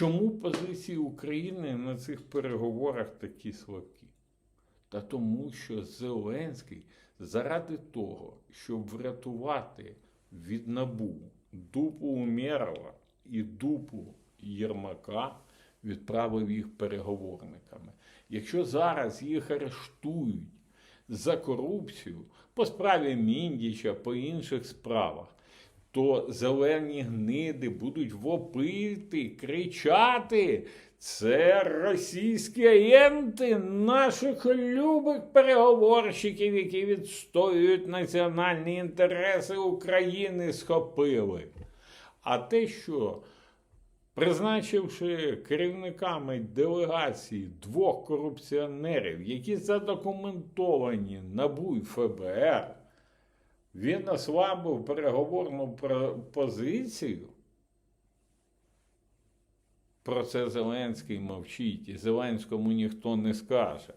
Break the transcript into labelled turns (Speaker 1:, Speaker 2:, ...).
Speaker 1: Чому позиції України на цих переговорах такі слабкі? Та тому, що Зеленський заради того, щоб врятувати від набу дупу Умєрова і дупу Єрмака, відправив їх переговорниками. Якщо зараз їх арештують за корупцію по справі Міндіча, по інших справах, то зелені гниди будуть вопити, кричати. Це російські агенти наших любих переговорщиків, які відстоюють національні інтереси України, схопили. А те, що призначивши керівниками делегації двох корупціонерів, які задокументовані НАБУ і ФБР, він ослабив переговорну позицію. Про це Зеленський мовчить, і Зеленському ніхто не скаже.